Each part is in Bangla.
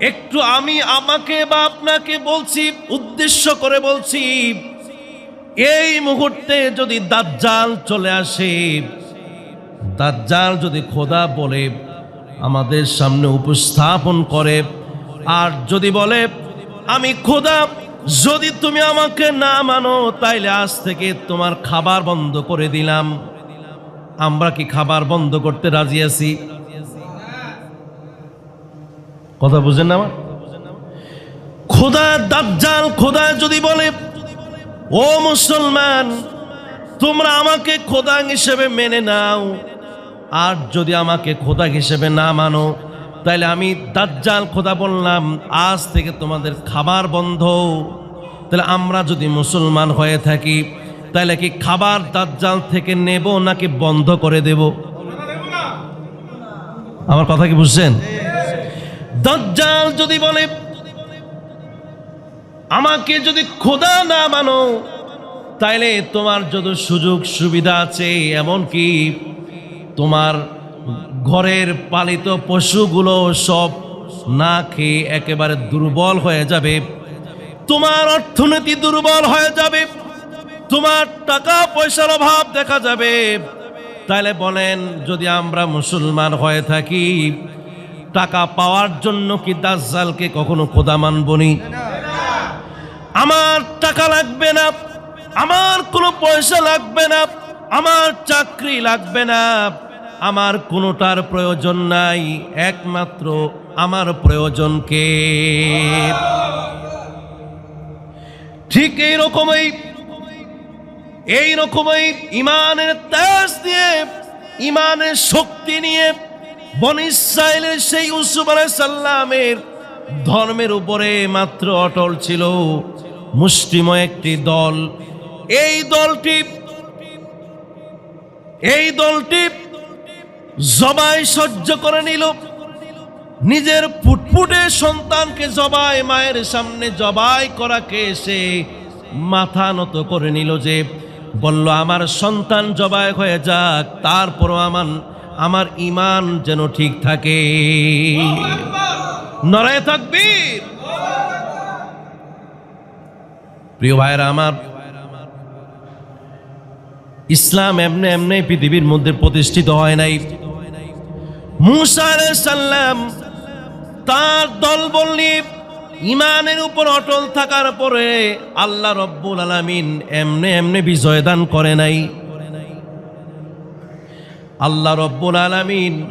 একটু আমি আমাকে বা আপনাকে বলছি, উদ্দেশ্য করে বলছি, এই মুহূর্তে যদি দাজ্জাল চলে আসে, দাজ্জাল যদি খোদা বলে, আমাদের সামনে উপস্থাপন করে, আর যদি বলে, আমি খোদা, যদি তুমি আমাকে না মানো, তাইলে আজ থেকে তোমার খাবার বন্ধ করে দিলাম। আমরা কি খাবার বন্ধ করতে রাজি আছি? কথা বুঝেন না আমার? খোদা দাজ্জাল, খোদা যদি বলে, ও মুসলমান, তোমরা আমাকে খোদা হিসেবে মেনে নাও। আর যদি আমাকে খোদা হিসেবে না মানো তাহলে আমি দাজ্জাল, খোদা বললাম, আজ থেকে তোমাদের খাবার বন্ধ। তাহলে আমরা যদি মুসলমান হয়ে থাকি তাহলে কি খাবার দাজ্জাল থেকে নেব নাকি বন্ধ করে দেব? আমার কথা কি বুঝছেন? দাজ্জাল যদি বলে, আমাকে যদি খোদা না মানো, তাইলে তোমার যত সুযোগ সুবিধা আছে এমন কি তোমার ঘরের পালিত পশুগুলো সব না খেয়ে একেবারে দুর্বল হয়ে যাবে, তোমার অর্থনীতি দুর্বল হয়ে যাবে, তোমার টাকা পয়সার অভাব দেখা যাবে তাহলে বলেন, যদি আমরা মুসলমান হয়ে থাকি টাকা পাওয়ার জন্য কি দাজ্জালকে কখনো খোদা মানবনি আমার টাকা লাগবে না, আমার কোনো পয়সা লাগবে না, আমার চাকরি লাগবে না, আমার কোনোটার প্রয়োজন নাই, একমাত্র আমার প্রয়োজনকে। ঠিক এই রকমই এই রকমই ইমানের তেজ দিয়ে, ইমানের শক্তি নিয়ে বন ইসরায়েলের সেই উসুফ সাল্লামের ধর্মের উপরে মাত্র অটল ছিল মুষ্টিময় একটি দল। এই দলটি এই দলটি জবাই সহ্য করে নিল। নিজের ফুটফুটে সন্তানকে জবাই, মায়ের সামনে জবাই করাকে এসে মাথা নত করে নিল যে, বলল, আমার সন্তান জবাই হয়ে যাক, তারপরও আমার আমার ইমান যেন ঠিক থাকে। নড়ায় থাকবি প্রিয় ভাইরা আমার, ইসলাম এমনি এমনি পৃথিবীর মধ্যে প্রতিষ্ঠিত হয় নাই। সাল্লাম তার দল বললি ইমানের উপর অটল থাকার পরে আল্লাহ রব্বুল আলামিন এমনি এমনি বিজয় দান করে নাই। আল্লাহ রব্বুল আলামিন,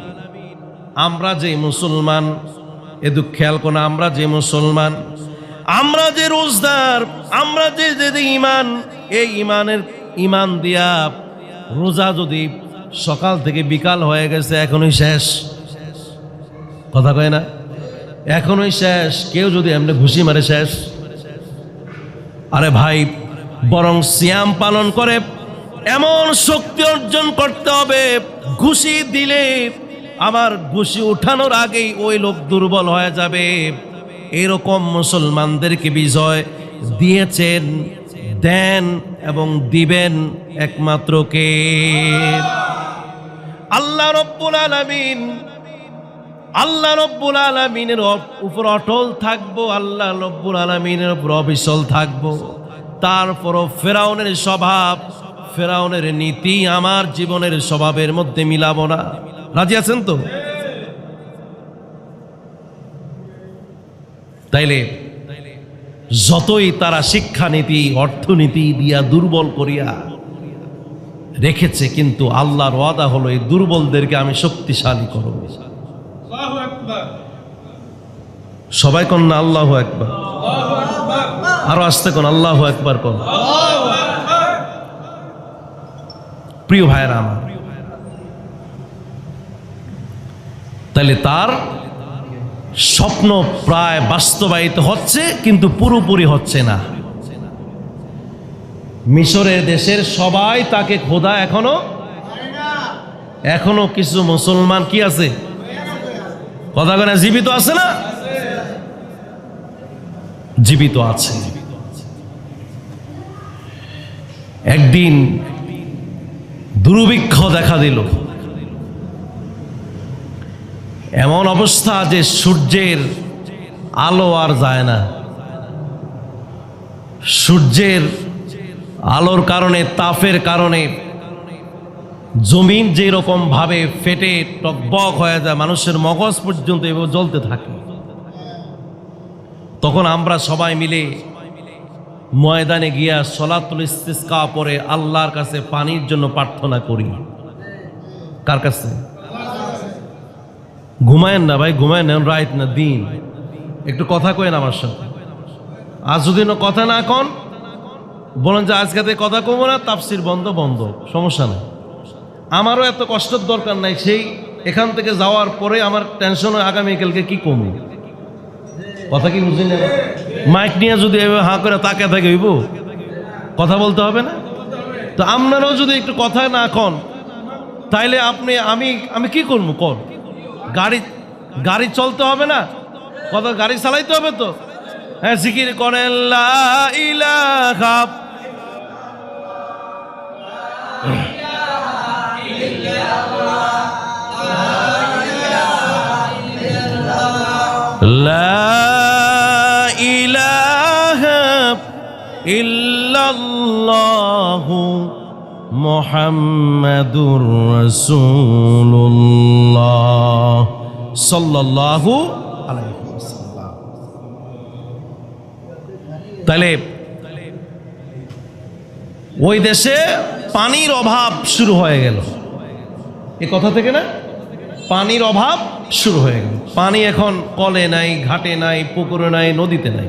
আমরা যে মুসলমান, এ দুঃখ খেয়াল করো আমরা যে মুসলমান, আমরা যে রোজদার, আমরা যে যে ইমান এই ইমানের ইমান দিয়া রোজা যদি সকাল থেকে বিকাল হয়ে গেছে, এখনই শেষ। কথা কয় না? এখনই শেষ। কেউ যদি এমনি ঘুষি মারে শেষ। আরে ভাই, বরং সিয়াম পালন করে এমন শক্তি অর্জন করতে হবে, ঘুষি দিলে আমার ঘুষি উঠানোর আগেই ওই লোক দুর্বল হয়ে যাবে। এরকম মুসলমানদেরকে বিজয় দিয়েছেন, দেন এবং দিবেন একমাত্র কে? আল্লাহ রব্বুল আলামিন, আল্লাহ রব্বুল আলমিনের উপর অটল থাকব, আল্লাহ রব্বুল আলমিনের উপর অবিচল থাকব। তারপরও ফেরাউনের স্বভাব ফেরাউনের নীতি আমার জীবনের স্বভাবের মধ্যে মিলাবো না। রাজি আছেন তো? তাইলে যতই তারা শিক্ষানীতি অর্থনীতি দিয়া দুর্বল করিয়া রেখেছে কিন্তু আল্লাহর ওয়াদা হলো এই দুর্বলদেরকে আমি শক্তিশালী করব। সবাই কন না আল্লাহ একবার আরও আসতে কোন আল্লাহ একবার কোন। প্রিয় ভাইয়েরা আমার। তাহলে তার স্বপ্ন প্রায় বাস্তবায়িত হচ্ছে, কিন্তু পুরোপুরি হচ্ছে না। মিশরের দেশের সবাই তাকে খোদা এখনও এখনও কিছু মুসলমান কি আছে? কথা কেন জীবিত আছে না? জীবিত আছে। একদিন দুর্ভিক্ষ দেখা দিল। এমন অবস্থা যে সূর্যের আলো আর যায় না। সূর্যের আলোর কারণে, তাপের কারণে জমিন যে রকম ভাবে ফেটে টকবক হয়ে যায়, মানুষের মগজ পর্যন্ত এভাবে জ্বলতে থাকে। তখন আমরা সবাই মিলে ময়দানে গিয়া সলাতুল ইস্তিসকা পরে আল্লাহর কাছে পানির জন্য প্রার্থনা করি। কার কাছে? ঘুমায়েন না ভাই, ঘুমায়েন না রাইট না, দিন। একটু কথা কয়েন আমার সাথে। আজ যদি কথা না কন, বলেন যে আজকে কথা কমো না তাপসির বন্ধ বন্ধ, সমস্যা নেই। আমারও এত কষ্টের দরকার নাই, সেই এখান থেকে যাওয়ার পরে আমার টেনশন আগামীকালকে কি কমবে কথা কি বুঝলেন? মাইক নিয়ে যদি এভাবে হাঁ করে তাকে থাকে, হইব? কথা বলতে হবে না? তো আপনারাও যদি একটু কথা না কন, তাইলে আপনি, আমি আমি কি করব কন? গাড়ি গাড়ি চলতে হবে না? কথা, গাড়ি চালাইতে হবে তো? হ্যাঁ জিকির করেন ইলাহা ইল্লাল্লাহু মোহাম্মদুর রসুল্লাহ সাল্লাল্লাহু আলাইহি ওয়াসাল্লাম। তাহলে ওই দেশে পানির অভাব শুরু হয়ে গেল। এ কথা থেকে না? পানির অভাব শুরু হয়ে গেল। পানি এখন কলে নাই, ঘাটে নাই, পুকুরে নাই, নদীতে নাই।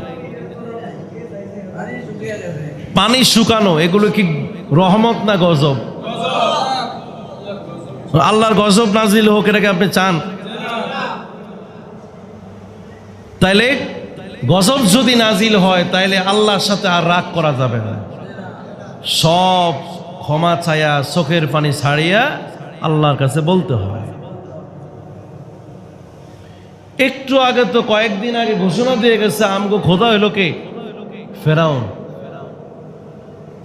পানি শুকানো, এগুলো কি রহমত না গজব? আল্লাহর গজব নাজিল হোক, এটাকে আপনি চান। তাইলে গজব যদি নাজিল হয়, তাইলে আল্লাহর সাথে আর রাগ করা যাবে না। সব ক্ষমা ছায়া চোখের পানি ছাড়িয়া আল্লাহর কাছে বলতে হয়। একটু আগে তো কয়েকদিন আগে ঘোষণা দিয়ে গেছে, আমগো খোদা হইল কে? ফেরাউন।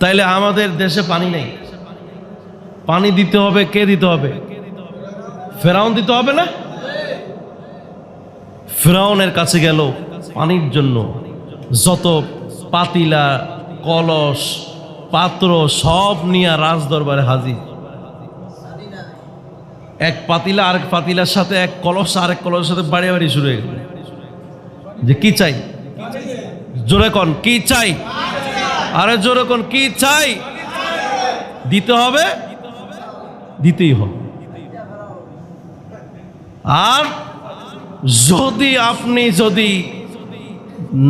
তাইলে আমাদের দেশে পানি নেই। পানি দিতে হবে, কে দিতে হবে? ফেরাউন দিতে হবে না? ফেরাউনের কাছে গেল পানির জন্য। যত পাতিলা, কলস, পাত্র সব নিয়ে রাজ দরবারে হাজির। এক পাতিলা, আরেক পাতিলার সাথে এক কলস, আরেক কলসের সাথে বাড়ি বাড়ি শুরু হয়ে গেল। যে কি চাই? জোরে কন, কি চাই? আরে জোরে কন, কি চাই? দিতে হবে? দিতেই হবে। আর যদি আপনি যদি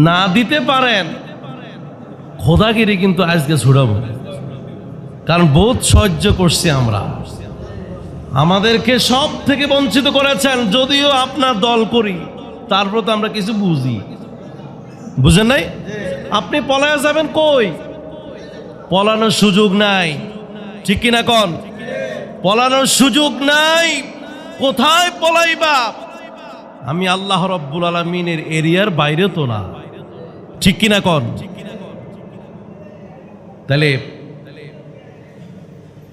না দিতে পারেন, খোদাগিরি কিন্তু আজকে ছুড়াবো কারণ বহুত সহ্য করছি আমরা। আমাদেরকে সব থেকে বঞ্চিত করেছেন, যদিও আপনার দল করি, তারপর তো আমরা কিছু বুঝি। বুঝেন নাই? আপনি পলায় যাবেন কই? পলানোর সুযোগ নাই। ঠিক কিনা কন? পলানোর সুযোগ নাই। কোথায় পলাইবা? আমি আল্লাহ রব্বুল আলমিনের এরিয়ার বাইরে তো না। ঠিক কিনা কন? তাহলে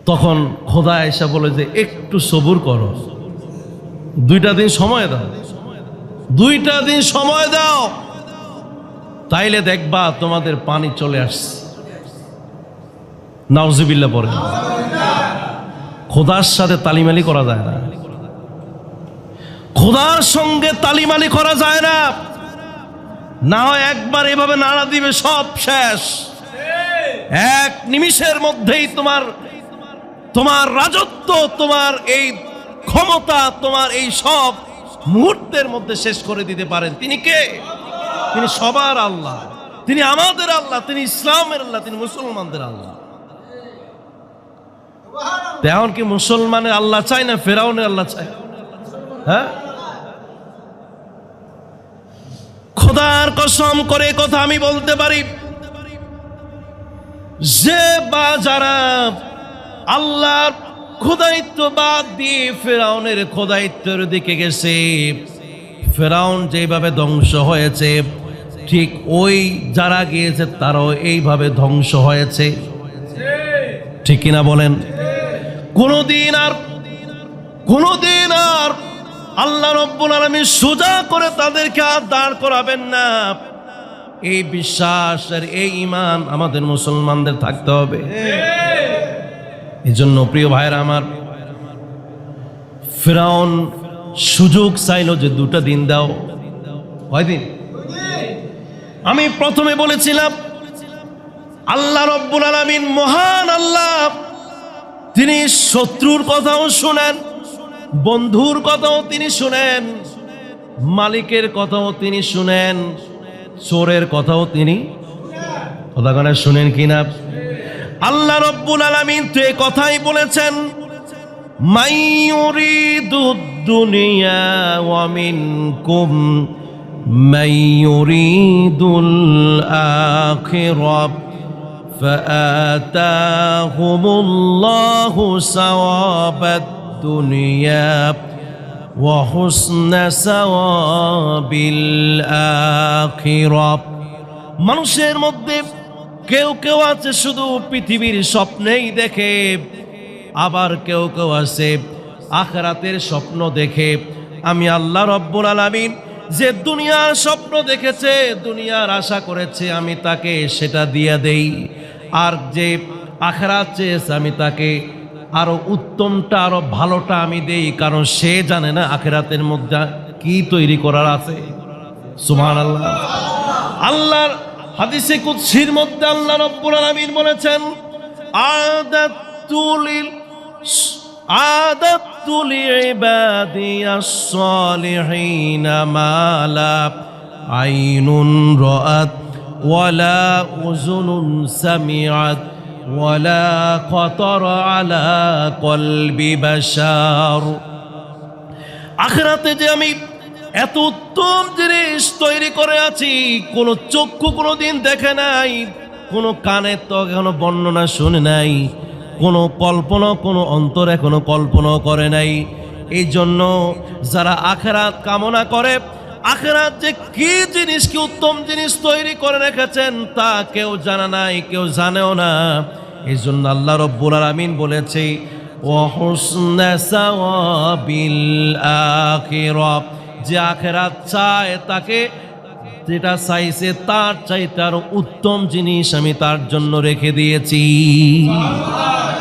তখন খোদা এসে বলে যে, একটু সবুর করো। দুইটা দিন সময় দাও। দুইটা দিন সময় দাও। তাইলে দেখবা তোমাদের পানি চলে আসছে। নাউজিবিল্লা পরে খোদার সাথে তালিমালি করা যায় না। খোদার সঙ্গে তালিমালি করা যায় না। না হয় একবার এভাবে নাড়া দিবে, সব শেষ। এক নিমিষের মধ্যেই তোমার তোমার রাজত্ব, তোমার এই ক্ষমতা, তোমার এই সব মুহূর্তের মধ্যে শেষ করে দিতে পারেন। তিনি কে? তিনি সবার আল্লাহ। তিনি আমাদের আল্লাহ, তিনি ইসলামের আল্লাহ, তিনি মুসলমানদের আল্লাহ। তেমন কি মুসলমানের আল্লাহ চাই না ফেরাউনের আল্লাহ চাই হ্যাঁ? খোদার কসম করে কথা আমি বলতে পারি। যে বা যারা আল্লাহর খোদায়িত্ব বাদ দিয়ে ফেরাউনের খোদায়িত্বের দিকে গেছে, ফেরাউন যেভাবে ধ্বংস হয়েছে ঠিক ওই যারা গিয়েছে, তারাও এইভাবে ধ্বংস হয়েছে। ঠিক কিনা বলেন? কোনোদিন আর কোনোদিন আর আল্লাহ রব্বুল আলমী সোজা করে তাদেরকে আর দাঁড় করাবেন না। এই বিশ্বাস আর এই ইমান আমাদের মুসলমানদের থাকতে হবে। এই জন্য প্রিয় ভাইরা আমার, ফেরাউন সুযোগ চাইলো যে দুটা দিন দাও। কয়দিন? আমি প্রথমে বলেছিলাম, আল্লাহ রব্বুল আলমিন মহান আল্লাহ। তিনি শত্রুর কথাও শুনেন, বন্ধুর কথাও তিনি শুনেন, মালিকের কথাও তিনি শুনেন, চোরের কথাও তিনি কথাখানে শুনেন কিনা? আল্লাহ রব্বুল আলমিন তো এ কথাই বলেছেন মাইয়ুরিদু দুনিয়া ওয়ামিনকুম মাইয়ুরিদুল আখিরাত فآتاهم الله ثواب الدنيا وحسن ثواب الآخرة মানুষের মধ্যে কেউ কেউ আছে শুধু পৃথিবীর স্বপ্নেই দেখে আবার কেউ কেউ আছে আখরাতের স্বপ্ন দেখে আমি আল্লাহ রব্বুল আলামিন যে দুনিয়ার স্বপ্ন দেখেছে, দুনিয়ার আশা করেছে, আমি তাকে সেটা দিয়ে দেই। আর যে আখরাত চেয়েছে, আমি তাকে আরও উত্তমটা, আরও ভালোটা আমি দেই, কারণ সে জানে না আখেরাতের মধ্যে কি তৈরি করার আছে। সুমান আল্লাহ আল্লাহর হাদিসে কুৎসির মধ্যে আল্লাহ রব্বুল আলামিন বলেছেন আদাতুলিল আদাতুল ইবাদিয়াস সালিহিনা মালা আইনুন রাআত ওয়ালা উযুনুন সামিআত ওয়ালা খতর আলা কলবি বাশার আখরাতে যে আমি এত উত্তম জিনিস তৈরি করে আছি, কোনো চক্ষু কোনো দিন দেখে নাই, কোনো কানে তো এখনও বর্ণনা শুনে নাই কোনো কল্পনা, কোনো অন্তরে কোনো কল্পনা করে নাই। এই জন্য যারা আখেরাত কামনা করে, আখেরাত যে কি জিনিস, কি উত্তম জিনিস তৈরি করে রেখেছেন, তা কেউ জানা নাই, কেউ জানেও না। এই জন্য আল্লাহ রব্বুল আলমিন বলেছে যে আখেরাত চায়, তাকে যেটা চাইছে তার চাইতে আরও উত্তম জিনিস আমি তার জন্য রেখে দিয়েছি।